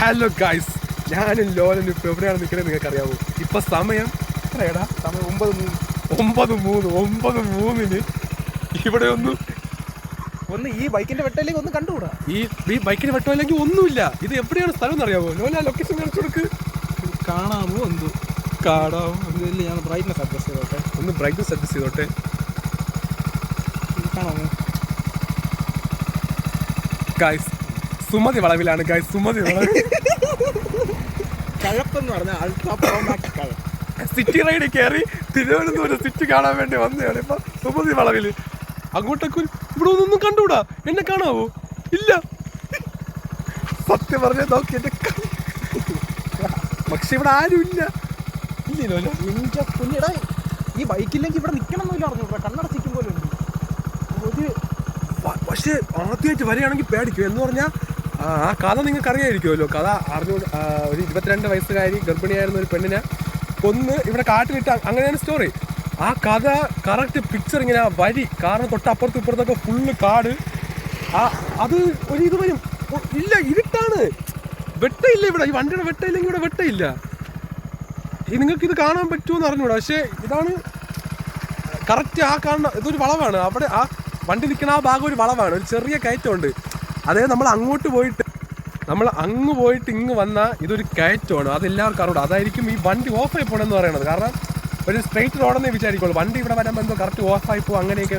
Hello guys ഞാനും ലോലനും ഇപ്പൊ എവിടെയാണ് നിൽക്കുന്നത് നിങ്ങൾക്ക് അറിയാമോ ഇപ്പൊ സമയം എത്രയാടാ? സമയം ഒമ്പത് മൂന്ന്. ഒമ്പത് മൂന്ന് ഒമ്പത് മൂന്നിന് ഇവിടെ ഒന്ന് ഒന്ന് ഈ ബൈക്കിന്റെ വെട്ടയിലേക്ക് ഒന്ന് കണ്ടുകൂടാ? ഈ ഈ ബൈക്കിന് വെട്ടമില്ലെങ്കിൽ ഒന്നുമില്ല. ഇത് എവിടെയാണ് സ്ഥലം എന്നറിയാമോ ലോല ലൊക്കേഷൻ കാണിച്ചു കൊടുക്ക്. കാണാമോ എന്തോ? കാണാമോ ഇതിൽ ഞാൻ ബ്രൈറ്റ്നസ് അഡ്ജസ്റ്റ് ചെയ്തോട്ടെ. ഒന്ന് ബ്രൈറ്റ്നസ് അഡ്ജസ്റ്റ് ചെയ്തോട്ടെ. കാണാമോ? ഗൈസ് സുമതി വളവിലാണ് ഗൈസ് സുമതി വളവിൽ കഴപ്പെന്ന് പറഞ്ഞാൽ അൾട്രാ പ്രോ മാക്സ് കഴപ്പ് സിറ്റി റൈഡ് കയറി തിരുവനന്തപുരം സിറ്റി കാണാൻ വേണ്ടി വന്നതാണ്. ഇപ്പൊ സുമതി വളവിൽ. അങ്ങോട്ടൊക്കെ ഇവിടെ ഒന്നും കണ്ടുകൂടാ? എന്നെ കാണാവോ? ഇല്ല. സത്യം പറഞ്ഞ നോക്കി എന്റെ പക്ഷെ ഇവിടെ ആരും ഇല്ല. ഇല്ലല്ലോ? നിഞ്ച കുഞ്ഞിടാ ഈ ബൈക്കില്ലെങ്കിൽ ഇവിടെ നിൽക്കണമെന്നില്ല അറിഞ്ഞു കണ്ണടച്ചിരിക്കും പോലെ ഉണ്ട്. ഒരു പക്ഷേ ആദ്യമായിട്ട് വരികയാണെങ്കിൽ പേടിക്കും. എന്ന് പറഞ്ഞാൽ ആ കഥ നിങ്ങൾക്ക് അറിയായിരിക്കുമല്ലോ കഥ അറിഞ്ഞു ഒരു ഇരുപത്തിരണ്ട് വയസ്സുകാരി ഗർഭിണിയായിരുന്ന ഒരു പെണ്ണിനെ കൊന്ന് ഇവിടെ കാട്ടിലിട്ട് അങ്ങനെയാണ് സ്റ്റോറി ആ കഥ കറക്റ്റ് പിക്ചർ ഇങ്ങനെ വരി കാരണം തൊട്ടപ്പുറത്ത് ഇപ്പുറത്തൊക്കെ ഫുള്ള് കാട്. ആ അത് ഒരു ഇത് വരും. ഇല്ല ഇരുട്ടാണ്. വെട്ടയില്ല ഇവിടെ. ഈ വണ്ടിയുടെ വെട്ടയില്ലെങ്കിൽ ഇവിടെ വെട്ടയില്ല. ഈ നിങ്ങൾക്ക് ഇത് കാണാൻ പറ്റുമെന്ന് അറിഞ്ഞൂടാ. പക്ഷേ ഇതാണ് കറക്റ്റ് ആ കാണുന്ന ഇതൊരു വളവാണ്. അവിടെ ആ വണ്ടി നിൽക്കുന്ന ആ ഭാഗം ഒരു വളവാണ്. ഒരു ചെറിയ കയറ്റമുണ്ട്. അതായത് നമ്മൾ അങ്ങോട്ട് പോയിട്ട് നമ്മൾ അങ്ങ് പോയിട്ട് ഇങ്ങ് വന്നാൽ ഇതൊരു കയറ്റമാണ്. അതെല്ലാവർക്കും അറിയാം അതായിരിക്കും ഈ വണ്ടി ഓഫായി പോകണമെന്ന് പറയുന്നത് കാരണം ഒരു സ്ട്രെയിറ്റ് റോഡെന്നേ വിചാരിക്കുള്ളൂ. വണ്ടി ഇവിടെ വരാൻ എന്തോ കറക്റ്റ് ഓഫ് ഓഫായി പോകും അങ്ങനെയൊക്കെ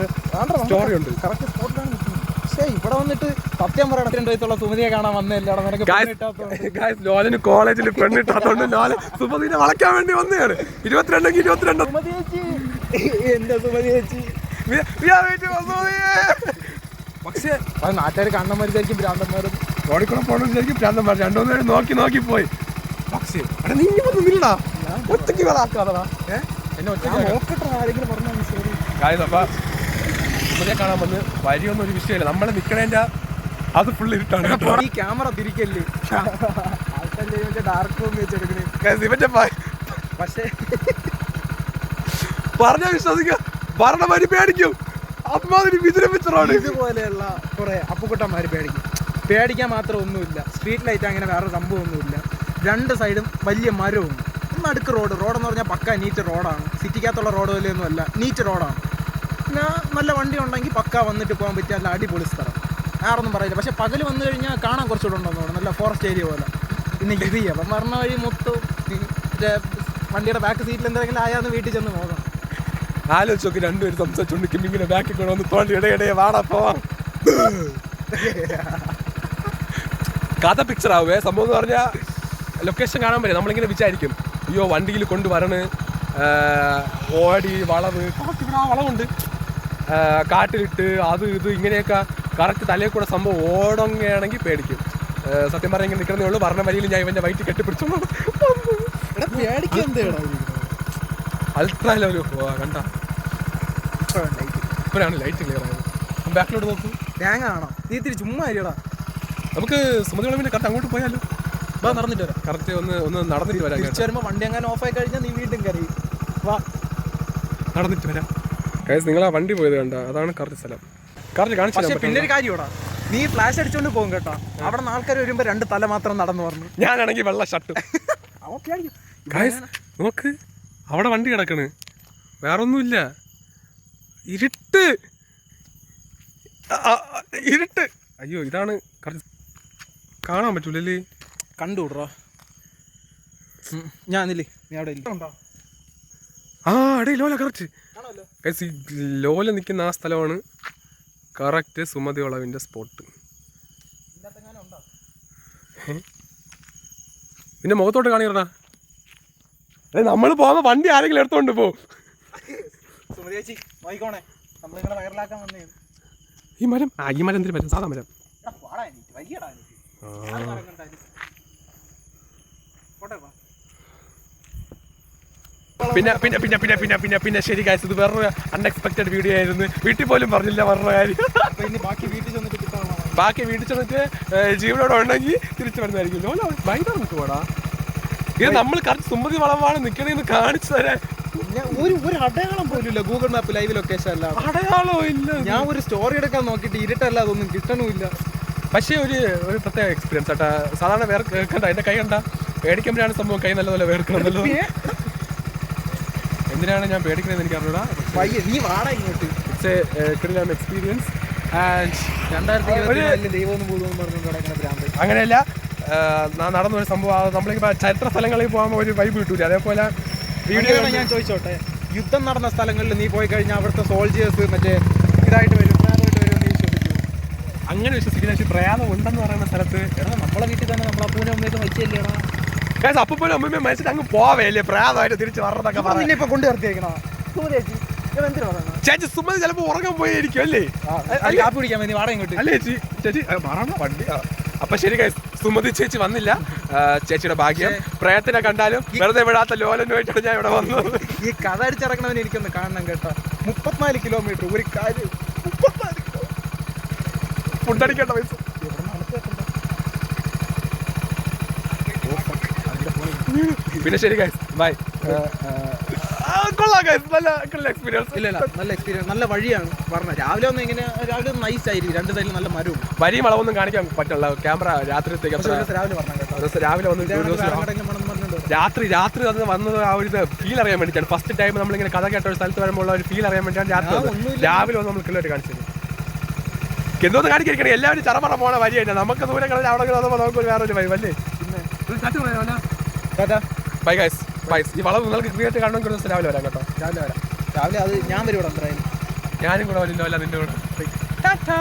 സ്റ്റോറി ഉണ്ട്. കറക്റ്റ് സ്പോട്ടിലാണ് നിൽക്കുന്നത് പക്ഷേ ഇവിടെ വന്നിട്ട് സത്യം പറയണത്തിനുള്ള സുമതിയെ കാണാൻ വന്നില്ല ലോലന് കോളേജിൽ പെണ്ണിട്ടാത്തോണ്ട് ലോല സുമതിനെ വളയ്ക്കാൻ വേണ്ടി വന്നതാണ്. ഇരുപത്തിരണ്ടെങ്കിൽ ഇരുപത്തിരണ്ട്. എന്താ ചേച്ചി. സുമതി ചേച്ചി? പക്ഷേ അത് നാട്ടുകാർ കണ്ണന്മാരിച്ചായിരിക്കും ഭ്രാന്തന്മാരും. റോഡിൽ കൂടെ ഭ്രാന്തന്മാർ. രണ്ടുമൂന്ന് പേര് നോക്കി നോക്കി പോയി. പക്ഷേ അവിടെ നീ ഒന്നും നില്ലടാ. ഒറ്റയ്ക്ക് വേളാക്കാതടാ എന്നെ ഒറ്റയ്ക്ക് നോക്കട്ടെ ആരെങ്കിലും പറഞ്ഞാൽ സോറി കാര്യം അപ്പൊ സുമതിയെ കാണാൻ വന്ന് വരിയൊന്നും ഒരു വിഷയമില്ല. നമ്മളെ നിൽക്കണേന്റെ അത് ഫുൾ ഇരുട്ടാണ്. ഈ ക്യാമറ തിരിക്കല്ലേ? ഡാർക്ക് റൂം വെച്ചെടുക്കണേ ഇവന്റെ പക്ഷേ പറഞ്ഞാ വിശ്വസിക്കും. ഭരണ പേടിക്കും. അമ്മാതിരി വിചിരമിച്ചറാണ് ഇതുപോലെയുള്ള കുറെ അപ്പുക്കുട്ടന്മാർ പേടിക്കും. പേടിക്കാൻ മാത്രം ഒന്നുമില്ല. സ്ട്രീറ്റ് ലൈറ്റ് അങ്ങനെ വേറെ സംഭവമൊന്നുമില്ല രണ്ട് സൈഡും വലിയ മരവും. നടുക്ക് റോഡ് റോഡെന്ന് പറഞ്ഞാൽ പക്ക നീറ്റ് റോഡാണ് സിറ്റിക്കകത്തുള്ള റോഡ് പോലെയൊന്നും അല്ല. നീറ്റ് റോഡാണ് പിന്നെ നല്ല വണ്ടി ഉണ്ടെങ്കിൽ പക്ക വന്നിട്ട് പോകാൻ പറ്റിയ നല്ല അടിപൊളി സ്ഥലം. വേറൊന്നും പറയില്ല. പക്ഷേ പകൽ വന്നു കഴിഞ്ഞാൽ കാണാൻ കുറച്ചുകൂടെ ഉണ്ടെന്ന് നല്ല ഫോറസ്റ്റ് ഏരിയ പോലെ. പിന്നെ ഇത് അപ്പം മരണ വഴി മൊത്തം വണ്ടിയുടെ ബാക്ക് സീറ്റിൽ എന്തെങ്കിലും ആയാന്ന് വീട്ടിൽ ചെന്ന് നോക്കണം ആലോചിച്ച് നോക്കി രണ്ടുപേരും സംസാരിച്ചോണ്ടിരിക്കും ഇങ്ങനെ ബാക്കിൽ കൂടെ വന്ന് തോണ്ടി ഇടയിടയെ വാടാ പോവാം കഥ പിക്ചർ ആവുമേ സംഭവം എന്ന് പറഞ്ഞാൽ ലൊക്കേഷൻ കാണാൻ പറ്റും നമ്മളിങ്ങനെ വിചാരിക്കും അയ്യോ വണ്ടിയിൽ കൊണ്ടുവരണ് ഓടി വളവ് ആ വളവുണ്ട്. കാട്ടിലിട്ട് അത് ഇത് ഇങ്ങനെയൊക്കെ കറക്റ്റ് തലയിൽ കൂടെ സംഭവം ഓടങ്ങയാണെങ്കിൽ പേടിക്കും. സത്യം പറഞ്ഞാൽ ഇങ്ങനെ നിൽക്കുന്നേ ഉള്ളൂ. പറഞ്ഞ വരിയിൽ ഞാൻ ഇവന്റെ വയറ്റിൽ കെട്ടിപ്പിടിച്ചോളൂ പേടിക്കാൻ എന്താണ് അൾട്രാ ലെവലോ കണ്ട. ഇപ്പോഴാണ് ലൈറ്റ് ക്ലിയർ ആയത്. ബാക്കിലോട്ട് നോക്കൂ. തേങ്ങ ആണോ നീ ഇത്തിരി ചുമ്മാ അരിയടാ. നമുക്ക് സുമതി വളവിന്റെ കറക്റ്റ് അങ്ങോട്ട് പോയാലോ? വാ നടന്നിട്ട് വരാം. കറക്റ്റ് ഒന്ന് ഒന്ന് നടന്നിട്ട് വരാം തിരിച്ചു വരുമ്പോൾ വണ്ടി അങ്ങനെ ഓഫായി കഴിഞ്ഞാൽ നീ വീണ്ടും കറി വാ. നടന്നിട്ട് വരാം. കൈസ് നിങ്ങൾ ആ വണ്ടി പോയത് കണ്ട? അതാണ് കറക്റ്റ് സ്ഥലം. കറക്റ്റ് കാണിച്ചു പിന്നെ ഒരു കാര്യം നീ ഫ്ലാഷ് അടിച്ചോണ്ട് പോകും കേട്ടോ. അവിടെ ആൾക്കാർ വരുമ്പോ രണ്ട് തല മാത്രം നടന്നു പറഞ്ഞു ഞാനാണെങ്കിൽ വെള്ള ഷർട്ട് നോക്ക്. അവിടെ വണ്ടി കിടക്കണ്. വേറൊന്നുമില്ല. ഇരുട്ട്. ഇരുട്ട്. അയ്യോ ഇതാണ് കാണാൻ പറ്റൂലല്ലേ? കണ്ടുവിടറോ ഞാൻ ഇല്ലേ നീ അവിടെ ആ അടേ ലോല കറക്റ്റ് ലോല നിൽക്കുന്ന ആ സ്ഥലമാണ് കറക്റ്റ് സുമതി വളവിന്റെ സ്പോട്ട് പിന്നെ മുഖത്തോട്ട് കാണിക്കടാ അതെ നമ്മൾ പോകുന്ന വണ്ടി ആരെങ്കിലും എടുത്തോണ്ട് പോ. സുമതി ചേച്ചി വായിക്കോണേ നമ്മളിങ്ങനെ വൈറലാക്കാൻ വന്നേ. ഈ മരം? ആ ഈ മരം എന്തിനു മരം സാധാ മരം. പിന്നെ പിന്നെ പിന്നെ പിന്നെ പിന്നെ പിന്നെ പിന്നെ ശരി കാശ് ഇത് വേറൊരു അൺഎക്സ്പെക്റ്റഡ് വീഡിയോ ആയിരുന്നു. വീട്ടിൽ പോലും പറഞ്ഞില്ല പറഞ്ഞ കാര്യം. ബാക്കി വീട്ടിൽ ചെന്നിട്ട് ജീവനോട് ബാക്കി വീട്ടിൽ ചെന്നിട്ട് ഏഹ്, ജീവനോടെ ഉണ്ടെങ്കിൽ തിരിച്ചു വരുന്നതായിരിക്കും. ഭയങ്കര നമുക്ക് പോടാ ഇത് നമ്മൾ കറക്റ്റ് സുമതി വളവാണ് നിൽക്കണേന്ന് കാണിച്ചു തരാൻ. ഒരു ഒരു അടയാളം പോലും ഇല്ല ഗൂഗിൾ മാപ്പ് ലൈവ് ലൊക്കേഷൻ അല്ല അടയാളോ ഇല്ല. ഞാൻ ഒരു സ്റ്റോറി എടുക്കാൻ നോക്കിയിട്ട് ഇരുട്ടല്ല അതൊന്നും കിട്ടണമില്ല. പക്ഷേ ഒരു ഒരു പ്രത്യേക എക്സ്പീരിയൻസ് ആട്ടാ. സാധാരണ വേർ കണ്ട എന്റെ കൈ കണ്ട പേടിക്കുമ്പോഴാണ് സംഭവം കൈ നല്ലപോലെ വേർക്കണമല്ലോ എന്തിനാണ് ഞാൻ പേടിക്കുന്നത് എനിക്ക് അറിഞ്ഞൂടാ. നീ വാടാ ഇങ്ങോട്ട്. ഇറ്റ്സ് എ കിടിലം എക്സ്പീരിയൻസ് അങ്ങനെയല്ല നടന്നൊരു സംഭവം. നമ്മളിപ്പോ നമ്മളിപ്പോൾ ചരിത്ര സ്ഥലങ്ങളിൽ പോകാൻ ഒരു വൈബ് കിട്ടൂല. അതേപോലെ വീഡിയോ ഞാൻ ചോദിച്ചോട്ടെ? യുദ്ധം നടന്ന സ്ഥലങ്ങളിൽ നീ പോയി കഴിഞ്ഞാൽ അവിടുത്തെ സോൾജിയേഴ്സ് മറ്റേ ഇതായിട്ട് വരും അങ്ങനെ വിശ്വസിക്കുന്ന. പക്ഷേ പ്രയാസം ഉണ്ടെന്ന് പറയുന്ന സ്ഥലത്ത് എടാ നമ്മളെ വീട്ടിൽ തന്നെ നമ്മളെ അപ്പൂനെ അമ്മയൊക്കെ വെച്ചല്ലേടാ കേസ് അപ്പൂനെ പോലും അമ്മ മനസ്സിൽ അങ്ങ് പോവേല്ലേ? പ്രയാസമായിട്ട് തിരിച്ച് വരണതൊക്കെ പറഞ്ഞു ഇപ്പൊ കൊണ്ടു നിർത്തിയേക്കണോ? ചേച്ചി സുമതി ചിലപ്പോ ഉറങ്ങാൻ പോയിരിക്കും അല്ലേ? കാപ്പി പിടിക്കാൻ വേണ്ടി വാടക ഇങ്ങോട്ട് അല്ലേ ചേച്ചി? ചേച്ചി വണ്ടി അപ്പൊ ശരി സുമതി ചേച്ചി വന്നില്ല. ചേച്ചിയുടെ ഭാഗ്യം. പ്രയത്തിനെ കണ്ടാലും വെറുതെ വിടാത്ത ലോലനുമായിട്ടാണ് ഞാൻ ഇവിടെ വന്നത്. ഈ കഥ അടിച്ചിറക്കണവന് എനിക്കൊന്ന് കാണണം കേട്ടോ. മുപ്പത്തിനാല് കിലോമീറ്റർ ഒരു കാര്യം. മുപ്പത്തിനാല് ഫുഡടിക്കേണ്ട പൈസ. പിന്നെ ശരി ഗൈസ് ബൈ ഇല്ല ഇല്ല. നല്ല എക്സ്പീരിയൻസ് നല്ല വഴിയാണ്. പറഞ്ഞത് രാവിലെ ഒന്ന് ഇങ്ങനെ രാവിലെ നൈസ് ആയിരിക്കും. രണ്ട് സൈഡിൽ നല്ല മരവും. കാണിക്കാൻ പറ്റില്ല ക്യാമറ രാത്രി രാവിലെ പറഞ്ഞ രാവിലെ വന്ന് രാത്രി രാത്രി അത് വന്നത് ആ ഒരു ഫീൽ അറിയാൻ വേണ്ടിയിട്ടാണ്. ഫസ്റ്റ് ടൈം നമ്മൾ ഇങ്ങനെ കഥ കേട്ട ഒരു സ്ഥലത്ത് വരുമ്പോൾ ഒരു ഫീൽ അറിയാൻ വേണ്ടിയാണ് രാത്രി. രാവിലെ വന്ന് നമ്മൾ കിലോട്ട് കാണിച്ചത്. എന്തോന്ന് കാണിക്കണേ എല്ലാവരും ചറമറ പോണ വരിയായിട്ട് നമുക്ക് ദൂരം കളഞ്ഞ അവിടെ നമുക്ക് വേറെ ഒരു വൈബ് അല്ലേ ബൈ ഗൈസ് ബൈ ഈ വളവ് നിങ്ങൾക്ക് ക്രിയേറ്റ് കാണണമെങ്കിൽ ദിവസം രാവിലെ വരാം കേട്ടോ. രാവിലെ വരാം. രാവിലെ അത് ഞാൻ വരും ഇവിടെ എന്തായാലും ഞാനും കൂടെ അല്ല നിന്റെ കൂടെ ടാറ്റാ